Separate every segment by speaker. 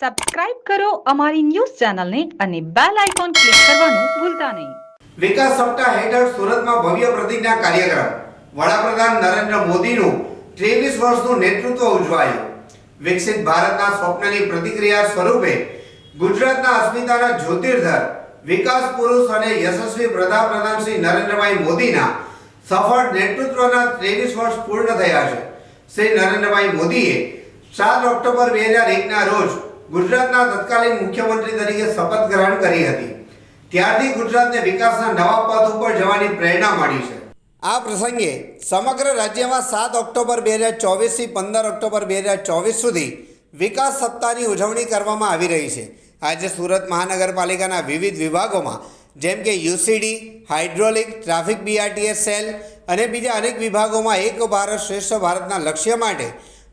Speaker 1: Subscribe કરો અમારી news ચેનલને અને બેલ આઇકોન ક્લિક કરવાનું ભૂલતા નહીં.
Speaker 2: વિકાસ સપ્તાહ હેઠળ સુરતમાં ભવ્ય પ્રતિજ્ઞા કાર્યક્રમ. વડાપ્રધાન નરેન્દ્ર મોદીનું ત્રેવીસ વર્ષનું નેતૃત્વ ઉજવાયું. વિકસિત ભારતના સ્વપ્નની પ્રતિક્રિયા સ્વરૂપે ગુજરાતના અસ્મિતાના જ્યોતિર્ધર, વિકાસ પુરુષ અને યશસ્વી પ્રધાનપ્રધાન શ્રી નરેન્દ્રભાઈ મોદીના સફળ નેતૃત્વના ત્રેવીસ વર્ષ પૂર્ણ થયા છે. શ્રી નરેન્દ્રભાઈ મોદીએ સાત ઓક્ટોબર બે હજાર એકના રોજ ગુજરાતના તત્કાલીન મુખ્યમંત્રી તરીકે શપથ ગ્રહણ કરી હતી. ત્યારથી ગુજરાતને વિકાસના નવા પથ ઉપર જવાની પ્રેરણા મળી છે. આ પ્રસંગે સમગ્ર રાજ્યમાં સાત ઓક્ટોબર બે હજાર ચોવીસથી પંદર ઓક્ટોબર બે હજાર ચોવીસ સુધી વિકાસ સપ્તાહની ઉજવણી કરવામાં આવી રહી છે. આજે સુરત મહાનગરપાલિકાના વિવિધ વિભાગોમાં, જેમ કે UCD, hydraulic, traffic BRTS cell અને બીજા અનેક વિભાગોમાં એક ભારત શ્રેષ્ઠ ભારતના લક્ષ્ય માટે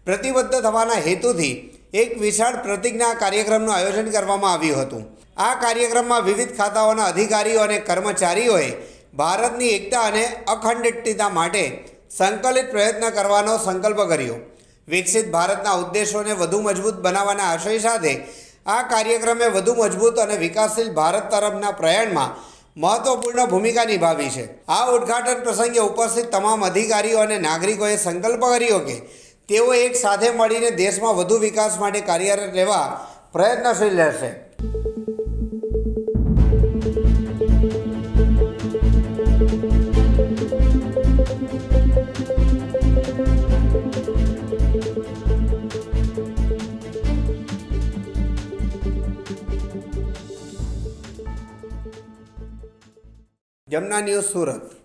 Speaker 2: પ્રતિબદ્ધ થવાના હેતુથી એક વિશાળ પ્રતિજ્ઞા કાર્યક્રમનું આયોજન કરવામાં આવ્યું હતું. આ કાર્યક્રમમાં વિવિધ ખાતાઓના અધિકારીઓ અને કર્મચારીઓએ ભારતની એકતા અને અખંડિતતા માટે સંકલિત પ્રયત્ન કરવાનો સંકલ્પ કર્યો. વિકસિત ભારતના ઉદ્દેશોને વધુ મજબૂત બનાવવાના આશય સાથે આ કાર્યક્રમે વધુ મજબૂત અને વિકાસશીલ ભારત તરફના પ્રયાણમાં મહત્વપૂર્ણ ભૂમિકા નિભાવી છે. આ ઉદ્ઘાટન પ્રસંગે ઉપસ્થિત તમામ અધિકારીઓ અને નાગરિકોએ સંકલ્પ કર્યો કે તેઓ એક સાથે મળીને દેશમાં વધુ વિકાસ માટે કાર્યરત રહેવા પ્રયત્નશીલ રહેશે. જમના ન્યૂઝ સુરત.